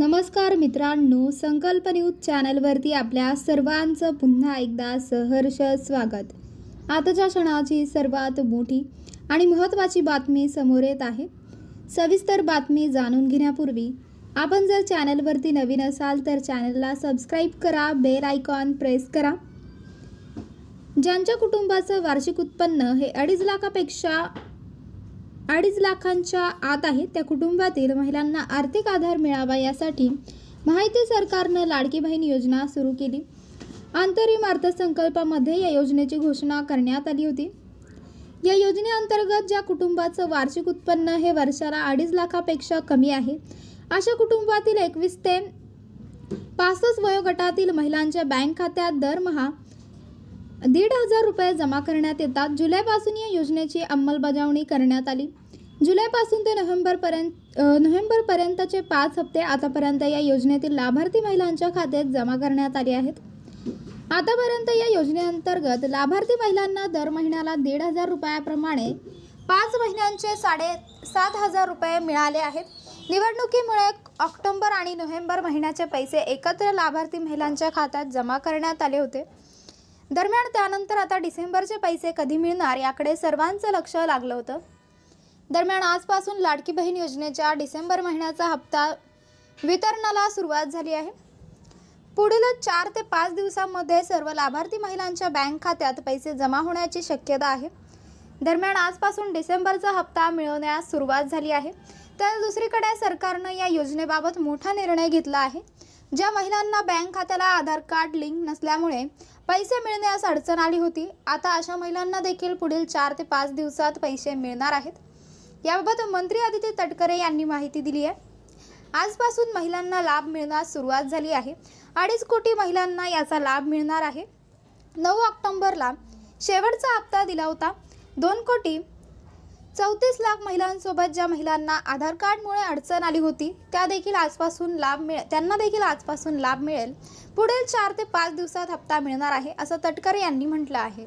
नमस्कार मित्रांनो संकल्प न्यूज चॅनलवरती आपल्या सर्वांचं पुन्हा एकदा सहर्ष स्वागत. आताच्या क्षणाची सर्वात मोठी आणि महत्त्वाची बातमी समोर येत आहे. सविस्तर बातमी जाणून घेण्यापूर्वी आपण जर चॅनलवरती नवीन असाल तर चॅनलला सबस्क्राईब करा बेल आयकॉन प्रेस करा. ज्यांच्या कुटुंबाचं वार्षिक उत्पन्न हे अडीच लाखापेक्षा अडीच लाखांच्या आत आहे. त्या कुटुंबातील महिलांना आर्थिक आधार मिळावा यासाठी माहिती सरकारनं लाडकी बहीण योजना सुरू केली. अंतरिम अर्थसंकल्पामध्ये या योजनेची घोषणा करण्यात आली होती. या योजनेअंतर्गत ज्या कुटुंबाचं वार्षिक उत्पन्न हे वर्षाला अडीच लाखापेक्षा कमी आहे अशा कुटुंबातील एकवीस ते पासष्ट वयोगटातील महिलांच्या बँक खात्यात दरमहा दीड हजार रुपये जमा करण्यात येतात. जुलैपासून या योजनेची अंमलबजावणी करण्यात आली. जुलैपासून ते नोव्हेंबरपर्यंत नोव्हेंबरपर्यंतचे पाच हप्ते आतापर्यंत या योजनेतील लाभार्थी महिलांच्या खात्यात जमा करण्यात आले आहेत. आतापर्यंत या योजनेअंतर्गत लाभार्थी महिलांना दर महिन्याला दीड हजार रुपयाप्रमाणे पाच महिन्यांचे साडे सात हजार रुपये मिळाले आहेत. निवडणुकीमुळे ऑक्टोबर आणि नोव्हेंबर महिन्याचे पैसे एकत्र लाभार्थी महिलांच्या खात्यात जमा करण्यात आले होते. दरम्यान त्यानंतर आता डिसेंबरचे पैसे कधी मिळणार याकडे सर्वांचं लक्ष लागलं होतं. दरम्यान आजपासून लाडकी बहीण योजनेच्या डिसेंबर महिन्याचा हप्ता वितरणाला सुरुवात झाली आहे. पुढील चार ते पाच दिवसांमध्ये सर्व लाभार्थी महिलांच्या बँक खात्यात पैसे जमा होण्याची शक्यता आहे. दरम्यान आजपासून डिसेंबरचा हप्ता मिळवण्यास सुरुवात झाली आहे. तर दुसरीकडे सरकारनं या योजनेबाबत मोठा निर्णय घेतला आहे. ज्या महिलांना बँक खात्याला आधार कार्ड लिंक नसल्यामुळे पैसे मिळण्यास अडचण आली होती. आता अशा महिलांना देखील पुढील चार ते पाच दिवसात पैसे मिळणार आहेत. याबाबत मंत्री आदित्य तटकरे यांनी माहिती दिली आहे. आजपासून महिलांना लाभ मिळण्यास सुरुवात झाली आहे. अडीच कोटी महिलांना याचा लाभ मिळणार आहे. नऊ ऑक्टोंबरला शेवटचा हप्ता दिला होता. दोन कोटी चौतीस लाख महिलांसोबत ज्या महिलांना आधार कार्डमुळे अडचण आली होती त्या देखील आजपासून लाभ मिळ त्यांना देखील आजपासून लाभ मिळेल. पुढील चार ते पाच दिवसात हप्ता मिळणार आहे असं तटकरे यांनी म्हटलं आहे.